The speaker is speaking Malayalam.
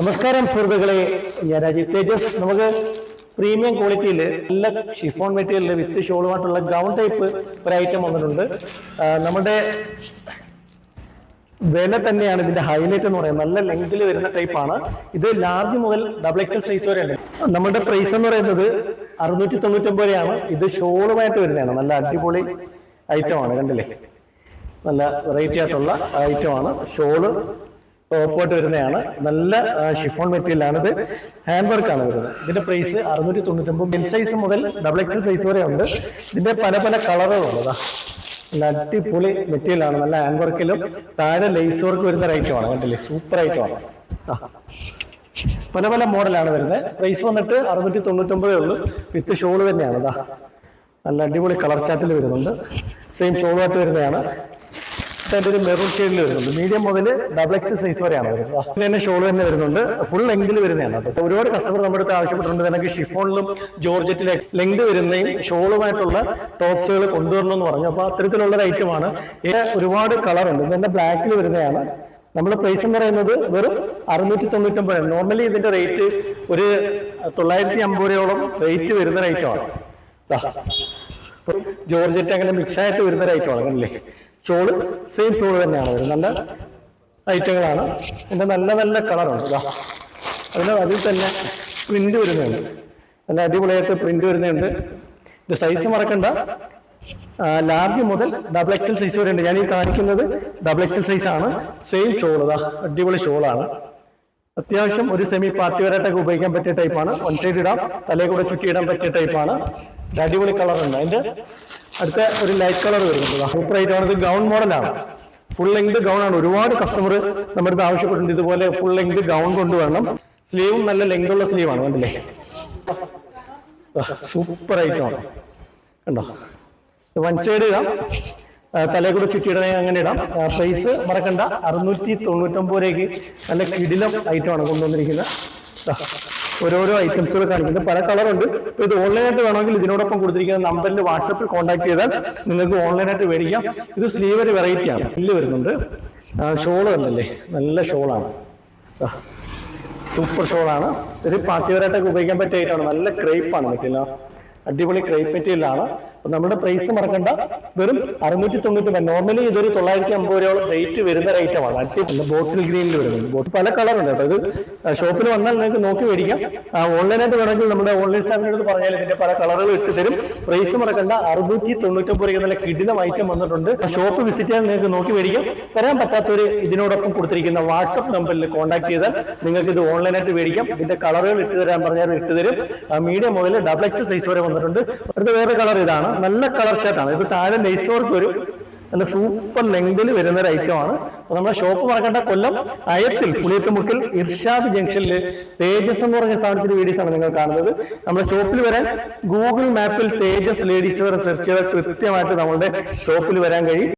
നമസ്കാരം സുഹൃത്തുക്കളെ. ഞാൻ രാജീവ് തേജസ്. നമുക്ക് പ്രീമിയം ക്വാളിറ്റിയിൽ നല്ല ഷിഫോൺ മെറ്റീരിയൽ വിത്ത് ഷോളുമായിട്ടുള്ള ഗൗൺ ടൈപ്പ് ഒരു ഐറ്റം വന്നിട്ടുണ്ട്. നമ്മുടെ വില തന്നെയാണ് ഇതിന്റെ ഹൈലൈറ്റ് എന്ന് പറയുന്നത്. നല്ല ലെങ്തിൽ വരുന്ന ടൈപ്പാണ് ഇത് ലാർജ് മുതൽ ഡബിൾ എക്സൽ സൈസ് വരെ ഉണ്ട് നമ്മുടെ പ്രൈസ് എന്ന് പറയുന്നത് അറുന്നൂറ്റി തൊണ്ണൂറ്റൊമ്പത് രൂപയാണ്. ഇത് ഷോളുമായിട്ട് വരുന്നതാണ്. നല്ല അടിപൊളി ഐറ്റമാണ് കണ്ടില്ലേ? നല്ല വെറൈറ്റി ആയിട്ടുള്ള ഐറ്റമാണ് ഷോൾ ടോപ്പായിട്ട് വരുന്നതാണ്. നല്ല ഷിഫോൺ മെറ്റീരിയൽ ആണ് ഇത് ഹാൻഡ് വർക്ക് ആണ് വരുന്നത്. ഇതിന്റെ പ്രൈസ് അറുന്നൂറ്റി തൊണ്ണൂറ്റൊമ്പത് എൽ സൈസ് മുതൽ ഡബിൾ എക്സ് സൈസ് വരെ ഉണ്ട്. ഇതിന്റെ പല പല കളറുകളുള്ളതാ. നല്ല അടിപൊളി മെറ്റീരിയൽ ആണ്. നല്ല ഹാൻഡ് വർക്കിലും താഴെ ലേസ് വർക്ക് വരുന്ന ഒരു ഐറ്റമാണ് കണ്ടില്ലേ? സൂപ്പർ ഐറ്റമാണ്. പല പല മോഡലാണ് വരുന്നത്. പ്രൈസ് വന്നിട്ട് അറുന്നൂറ്റി തൊണ്ണൂറ്റൊമ്പതേ ഉള്ളൂ. വിത്ത് ഷോൾ തന്നെയാണ്. ഇതാ നല്ല അടിപൊളി കളർ ചാറ്റിൽ വരുന്നുണ്ട്. സെയിം ഷോളുമായിട്ട് വരുന്നതാണ്. അതിന്റെ ഒരു മെറൂൺ ഷെയ്ഡിൽ വരുന്നുണ്ട്. മീഡിയം മുതൽ ഡബിൾ എക്സ് സൈസ് വരെയാണ് വരുന്നത്. തന്നെ ഷോൾ തന്നെ വരുന്നുണ്ട്. ഫുൾ ലെങ്തിൽ വരുന്നതാണ് അപ്പോൾ ഒരുപാട് കസ്റ്റമർ നമ്മുടെ അടുത്ത് ആവശ്യപ്പെട്ടിട്ടുണ്ട്. എനിക്ക് ഷിഫോണിലും ജോർജറ്റിലെ ലെങ്ത് വരുന്നതും ഷോളുമായിട്ടുള്ള ടോപ്സുകൾ കൊണ്ടുവരണം എന്ന് പറഞ്ഞു. അപ്പോൾ അത്തരത്തിലുള്ള ഒരു ഐറ്റമാണ് ഒരുപാട് കളറുണ്ട് ഇതെന്റെ ബ്ലാക്കിൽ വരുന്നതാണ്. നമ്മുടെ പ്രൈസ് എന്ന് പറയുന്നത് വെറും അറുന്നൂറ്റി തൊണ്ണൂറ്റൊമ്പത് നോർമലി ഇതിന്റെ റേറ്റ് ഒരു തൊള്ളായിരത്തി അമ്പത് രൂപയോളം റേറ്റ് വരുന്ന ഒരു ഐറ്റമാണ് ജോർജറ്റ് അങ്ങനെ മിക്സ് ആയിട്ട് വരുന്ന ഒരു ഐറ്റമാണ് കണ്ടില്ലേ? ഷോൾ സെയിം ചോൾ തന്നെയാണ് വരുന്നത്. നല്ല ഐറ്റങ്ങളാണ്. എന്റെ നല്ല നല്ല കളറുണ്ട് ഇതാ അതിന് അതിൽ തന്നെ പ്രിന്റ് വരുന്നുണ്ട്. നല്ല അടിപൊളിയായിട്ട് പ്രിന്റ് വരുന്നുണ്ട്. ഇത് സൈസ് മറക്കണ്ട. ലാർജ് മുതൽ ഡബിൾ എക്സൽ സൈസ് വരെ ഉണ്ട് ഞാൻ ഈ കാണിക്കുന്നത് ഡബിൾ എക്സൽ സൈസ് ആണ്. സെയിം ഷോൾ ഇതാ അടിപൊളി ഷോളാണ് അത്യാവശ്യം ഒരു സെമി പാർട്ടി വരായിട്ടൊക്കെ ഉപയോഗിക്കാൻ പറ്റിയ ടൈപ്പാണ് വൺ സൈഡ് ഇടാം. തലയിൽ കൂടെ ചുറ്റി ഇടാൻ പറ്റിയ ടൈപ്പാണ് അടിപൊളി കളർ ഉണ്ട്. അതിന്റെ അടുത്ത ഒരു ലൈറ്റ് കളർ വരുന്നുണ്ട്. സൂപ്പർ ആയിട്ടാണ് ഇത് ഗൗൺ മോഡലാണ് ഫുൾ ലെങ്ത് ഗൗൺ ആണ്. ഒരുപാട് കസ്റ്റമർ നമ്മുടെ അടുത്ത് ആവശ്യപ്പെട്ടിട്ടുണ്ട്. ഇതുപോലെ ഫുൾ ലെങ്ത് ഗൗൺ കൊണ്ടുവരണം. സ്ലീവും നല്ല ലെങ്ത് ഉള്ള സ്ലീവാണ് കണ്ടില്ലേ? സൂപ്പർ ഐറ്റമാണ് കണ്ടോ? വൺ സൈഡ് ഇടാം. തലയെ കൂടെ ചുറ്റിയിടണേ അങ്ങനെ ഇടാം. പ്രൈസ് മറക്കണ്ട. അറുന്നൂറ്റി തൊണ്ണൂറ്റൊമ്പത് രൂപയ്ക്ക് നല്ല കിടിലം ഐറ്റമാണ് കൊണ്ടുവന്നിരിക്കുന്നത്. ഓരോരോ ഐറ്റംസുകൾ കാണിക്കുന്നത് പല കളറുണ്ട് ഇപ്പൊ ഇത് ഓൺലൈനായിട്ട് വേണമെങ്കിൽ ഇതിനോടൊപ്പം കൊടുത്തിരിക്കുന്ന നമ്പറിൽ വാട്സപ്പിൽ കോൺടാക്ട് ചെയ്താൽ നിങ്ങൾക്ക് ഓൺലൈനായിട്ട് മേടിക്കാം. ഇത് സ്ലീവ് ഒരു വെറൈറ്റി ആണ്. ഇല്ല് വരുന്നുണ്ട്. ഷോൾ തന്നല്ലേ നല്ല ഷോളാണ് സൂപ്പർ ഷോളാണ് ഒരു പാർട്ടി വെയറായിട്ടൊക്കെ ഉപയോഗിക്കാൻ പറ്റിയ ഐറ്റമാണ് നല്ല ക്രേപ്പാണ് മറ്റേ അടിപൊളി ക്രേപ്പ് മെറ്റീരിയലാണ് നമ്മുടെ പ്രൈസ് മറക്കണ്ട. വെറും അറുന്നൂറ്റി തൊണ്ണൂറ്റി നോർമലി ഇതൊരു തൊള്ളായിരത്തി അമ്പത് രൂപയോളം റേറ്റ് വരുന്ന ഐറ്റമാണ് അടിപൊളി. ബോട്ടിൽ ഗ്രീനിൽ വരുന്നത്. ബോട്ടിൽ പല കളറുണ്ട് കേട്ടോ. ഇത് ഷോപ്പിൽ വന്നാൽ നിങ്ങൾക്ക് നോക്കി മേടിക്കാം. ഓൺലൈനായിട്ട് വേണമെങ്കിൽ നമ്മുടെ ഓൺലൈൻ സ്റ്റാഫിന്റെ പറഞ്ഞാൽ ഇതിന്റെ പല കളറുകൾ ഇട്ട് തരും. പ്രൈസ് മറക്കണ്ട. അറുന്നൂറ്റി തൊണ്ണൂറ്റൊമ്പത് രൂപ നല്ല കിടിലം ഐറ്റം വന്നിട്ടുണ്ട്. ഷോപ്പ് വിസിറ്റ് ചെയ്യാൻ നിങ്ങൾക്ക് നോക്കി മേടിക്കാം. വരാൻ പറ്റാത്തവർ ഇതിനോടൊപ്പം കൊടുത്തിരിക്കുന്ന വാട്സപ്പ് നമ്പറിൽ കോൺടാക്ട് ചെയ്താൽ നിങ്ങൾക്ക് ഇത് ഓൺലൈനായിട്ട് മേടിക്കാം. ഇതിന്റെ കളറുകൾ ഇട്ട് തരാൻ പറഞ്ഞാൽ ഇട്ട് തരും. മീഡിയം മുതൽ ഡബിൾ എക്സ് സൈസ് വരെ വന്നിട്ടുണ്ട്. അടുത്ത വേറെ കളർ ഇതാണ്. നല്ല കളർ ചേട്ടാണ് ഇത് താഴെ ലേസ് വർക്ക് വരും നല്ല സൂപ്പർ ലെങ്തിൽ വരുന്ന ഒരു ഐറ്റമാണ് അപ്പൊ നമ്മുടെ ഷോപ്പ് മറക്കേണ്ട കൊല്ലം അയത്തിൽ പുളിയത്തുമുക്കിൽ ഇർഷാദ് ജംഗ്ഷനിൽ തേജസ് എന്ന് പറഞ്ഞ സ്ഥാപനത്തിന്റെ വീഡിയോസ് ആണ് നിങ്ങൾ കാണുന്നത്. നമ്മുടെ ഷോപ്പിൽ വരാൻ ഗൂഗിൾ മാപ്പിൽ തേജസ് ലേഡീസ് വരെ സെർച്ച് ചെയ്താൽ കൃത്യമായിട്ട് നമ്മുടെ ഷോപ്പിൽ വരാൻ കഴിയും.